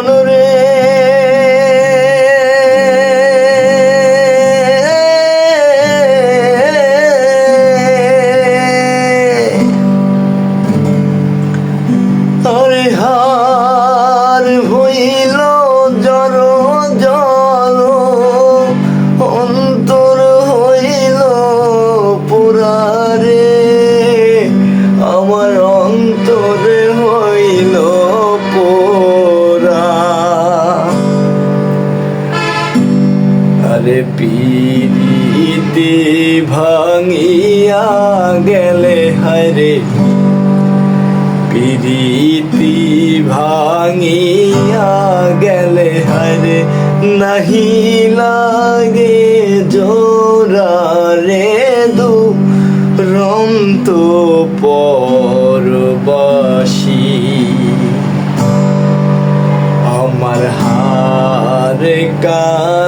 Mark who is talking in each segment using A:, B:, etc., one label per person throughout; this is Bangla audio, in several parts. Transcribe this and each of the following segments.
A: মন তার পিতে ভাঙিয়া গেলে হরে পিরিতি ভাঙিয়া গেলে হরে নাহি লাগে জোরারে দু রন্ত পরবাসী। আমার হারে কা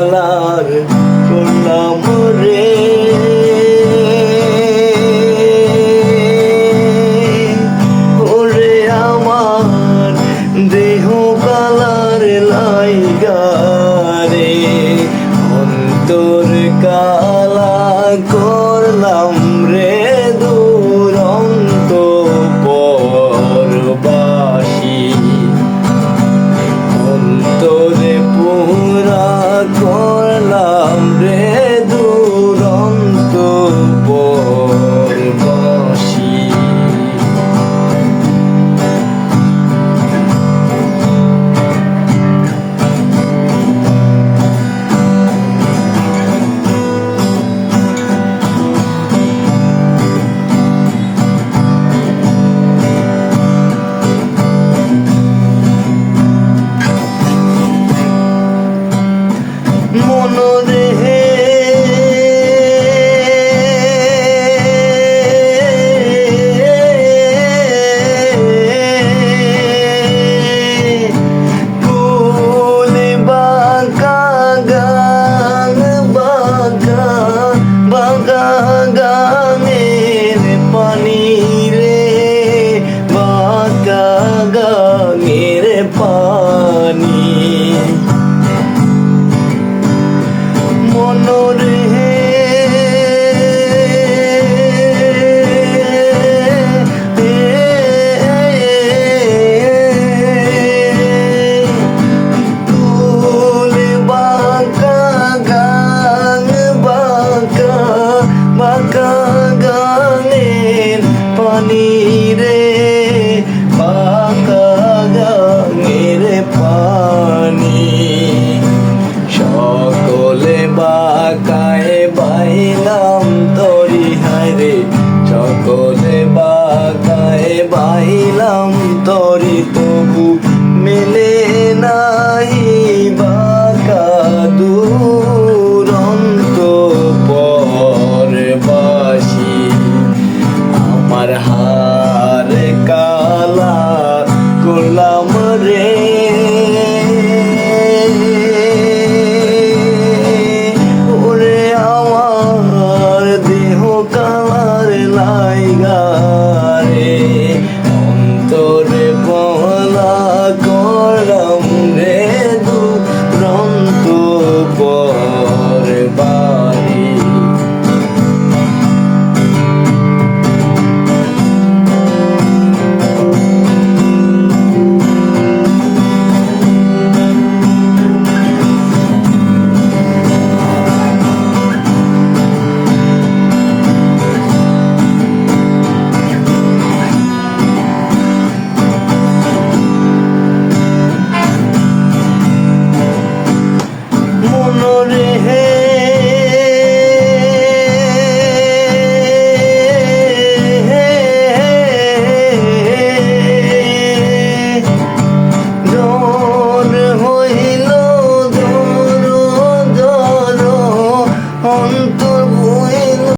A: your life.